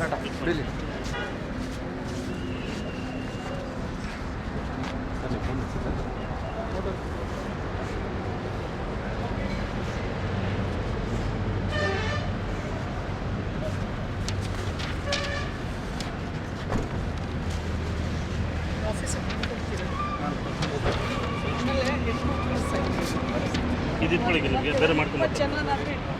ಬಿಡಿ ಇದು ಇಟ್ಕೊಳ್ಳಿ ನಿಮಗೆ ಬೇರೆ ಮಾಡ್ಕೊಂಡು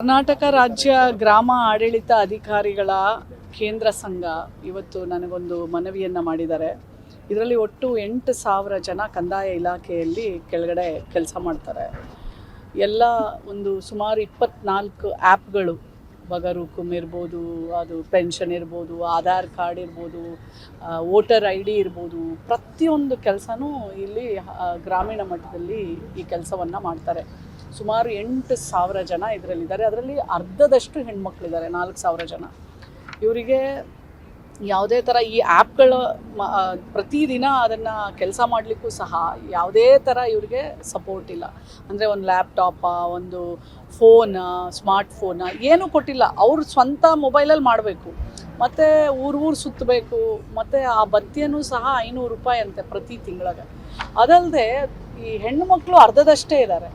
ಕರ್ನಾಟಕ ರಾಜ್ಯ ಗ್ರಾಮ ಆಡಳಿತ ಅಧಿಕಾರಿಗಳ ಕೇಂದ್ರ ಸಂಘ ಇವತ್ತು ನನಗೊಂದು ಮನವಿಯನ್ನು ಮಾಡಿದ್ದಾರೆ. ಇದರಲ್ಲಿ ಒಟ್ಟು ಎಂಟು ಸಾವಿರ ಜನ ಕಂದಾಯ ಇಲಾಖೆಯಲ್ಲಿ ಕೆಳಗಡೆ ಕೆಲಸ ಮಾಡ್ತಾರೆ. ಎಲ್ಲ ಒಂದು ಸುಮಾರು ಇಪ್ಪತ್ನಾಲ್ಕು ಆ್ಯಪ್ಗಳು ಬಗರುಕುಮ್ ಇರ್ಬೋದು, ಅದು ಪೆನ್ಷನ್ ಇರ್ಬೋದು, ಆಧಾರ್ ಕಾರ್ಡ್ ಇರ್ಬೋದು ವೋಟರ್ ಐ ಡಿ ಇರ್ಬೋದು, ಪ್ರತಿಯೊಂದು ಕೆಲಸನೂ ಇಲ್ಲಿ ಗ್ರಾಮೀಣ ಮಟ್ಟದಲ್ಲಿ ಈ ಕೆಲಸವನ್ನು ಮಾಡ್ತಾರೆ. ಸುಮಾರು ಎಂಟು ಸಾವಿರ ಜನ ಇದರಲ್ಲಿದ್ದಾರೆ. ಅದರಲ್ಲಿ ಅರ್ಧದಷ್ಟು ಹೆಣ್ಮಕ್ಳಿದ್ದಾರೆ, ನಾಲ್ಕು ಸಾವಿರ ಜನ. ಇವರಿಗೆ ಯಾವುದೇ ಥರ ಈ ಆ್ಯಪ್ಗಳ ಪ್ರತಿದಿನ ಅದನ್ನು ಕೆಲಸ ಮಾಡಲಿಕ್ಕೂ ಸಹ ಯಾವುದೇ ಥರ ಇವರಿಗೆ ಸಪೋರ್ಟ್ ಇಲ್ಲ. ಅಂದರೆ ಒಂದು ಲ್ಯಾಪ್ಟಾಪ, ಒಂದು ಫೋನ, ಸ್ಮಾರ್ಟ್ ಫೋನ ಏನೂ ಕೊಟ್ಟಿಲ್ಲ. ಅವ್ರ ಸ್ವಂತ ಮೊಬೈಲಲ್ಲಿ ಮಾಡಬೇಕು. ಮತ್ತು ಊರು ಊರು ಸುತ್ತಬೇಕು. ಮತ್ತು ಆ ಬತ್ತಿಯನ್ನು ಸಹ ಐನೂರು ರೂಪಾಯಿ ಅಂತೆ ಪ್ರತಿ ತಿಂಗಳಿಗೆ. ಅದಲ್ಲದೆ ಈ ಹೆಣ್ಣು ಮಕ್ಕಳು ಅರ್ಧದಷ್ಟೇ ಇದ್ದಾರೆ.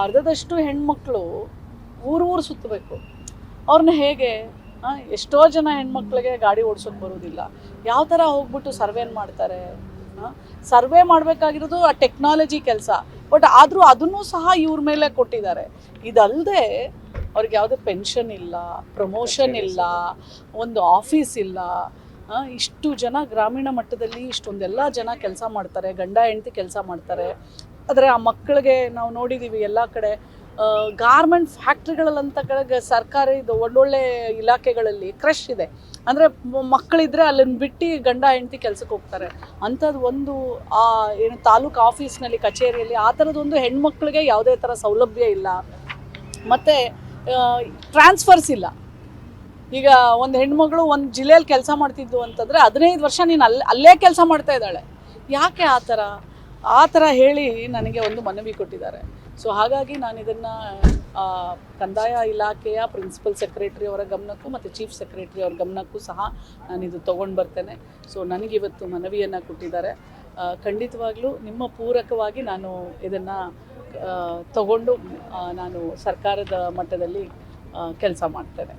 ಅರ್ಧದಷ್ಟು ಹೆಣ್ಮಕ್ಳು ಊರು ಊರು ಸುತ್ತಬೇಕು ಅವ್ರನ್ನ ಹೇಗೆ ಎಷ್ಟೋ ಜನ ಹೆಣ್ಮಕ್ಳಿಗೆ ಗಾಡಿ ಓಡಿಸೋಕೆ ಬರೋದಿಲ್ಲ. ಯಾವ ಥರ ಹೋಗ್ಬಿಟ್ಟು ಸರ್ವೇನ್ ಮಾಡ್ತಾರೆ ಸರ್ವೆ ಮಾಡಬೇಕಾಗಿರೋದು ಆ ಟೆಕ್ನಾಲಜಿ ಕೆಲಸ. ಬಟ್ ಆದರೂ ಅದನ್ನೂ ಸಹ ಇವ್ರ ಮೇಲೆ ಕೊಟ್ಟಿದ್ದಾರೆ. ಇದಲ್ಲದೆ ಅವ್ರಿಗೆ ಯಾವುದೇ ಪೆನ್ಷನ್ ಇಲ್ಲ ಪ್ರಮೋಷನ್ ಇಲ್ಲ ಒಂದು ಆಫೀಸ್ ಇಲ್ಲ ಇಷ್ಟು ಜನ ಗ್ರಾಮೀಣ ಮಟ್ಟದಲ್ಲಿ ಇಷ್ಟೊಂದೆಲ್ಲ ಜನ ಕೆಲಸ ಮಾಡ್ತಾರೆ ಗಂಡ ಹೆಂಡತಿ ಕೆಲಸ ಮಾಡ್ತಾರೆ. ಆದರೆ ಆ ಮಕ್ಕಳಿಗೆ ನಾವು ನೋಡಿದ್ದೀವಿ ಎಲ್ಲ ಕಡೆ ಗಾರ್ಮೆಂಟ್ ಫ್ಯಾಕ್ಟ್ರಿಗಳಲ್ಲಂತ ಕಡೆ ಸರ್ಕಾರಿ ಒಳ್ಳೊಳ್ಳೆ ಇಲಾಖೆಗಳಲ್ಲಿ ಕ್ರಶ್ ಇದೆ. ಅಂದರೆ ಮಕ್ಕಳಿದ್ರೆ ಅಲ್ಲನ್ನು ಬಿಟ್ಟು ಗಂಡ ಹೆಂಡತಿ ಕೆಲಸಕ್ಕೆ ಹೋಗ್ತಾರೆ. ಅಂಥದ್ದು ಒಂದು, ಆ, ಏನು ತಾಲೂಕು ಆಫೀಸ್ನಲ್ಲಿ, ಕಚೇರಿಯಲ್ಲಿ ಆ ಥರದೊಂದು ಹೆಣ್ಮಕ್ಳಿಗೆ ಯಾವುದೇ ಥರ ಸೌಲಭ್ಯ ಇಲ್ಲ. ಮತ್ತು ಟ್ರಾನ್ಸ್ಫರ್ಸ್ ಇಲ್ಲ. ಈಗ ಒಂದು ಹೆಣ್ಮಗಳು ಒಂದು ಜಿಲ್ಲೆಯಲ್ಲಿ ಕೆಲಸ ಮಾಡ್ತಿದ್ದು ಅಂತಂದರೆ ಹದಿನೈದು ವರ್ಷ ನೀನು ಅಲ್ಲಿ ಅಲ್ಲೇ ಕೆಲಸ ಮಾಡ್ತಾ ಇದ್ದಾಳೆ. ಯಾಕೆ ಆ ಥರ ಆ ಥರ ಹೇಳಿ ನನಗೆ ಒಂದು ಮನವಿ ಕೊಟ್ಟಿದ್ದಾರೆ. ಸೊ ಹಾಗಾಗಿ ನಾನು ಇದನ್ನು ಕಂದಾಯ ಇಲಾಖೆಯ ಪ್ರಿನ್ಸಿಪಲ್ ಸೆಕ್ರೆಟರಿ ಅವರ ಗಮನಕ್ಕೂ ಮತ್ತು ಚೀಫ್ ಸೆಕ್ರೆಟರಿ ಅವರ ಗಮನಕ್ಕೂ ಸಹ ನಾನು ಇದು ತೊಗೊಂಡು ಬರ್ತೇನೆ. ಸೊ ನನಗಿವತ್ತು ಮನವಿಯನ್ನು ಕೊಟ್ಟಿದ್ದಾರೆ. ಖಂಡಿತವಾಗ್ಲೂ ನಿಮ್ಮ ಪೂರಕವಾಗಿ ನಾನು ಇದನ್ನು ತಗೊಂಡು ನಾನು ಸರ್ಕಾರದ ಮಟ್ಟದಲ್ಲಿ ಕೆಲಸ ಮಾಡ್ತೇನೆ.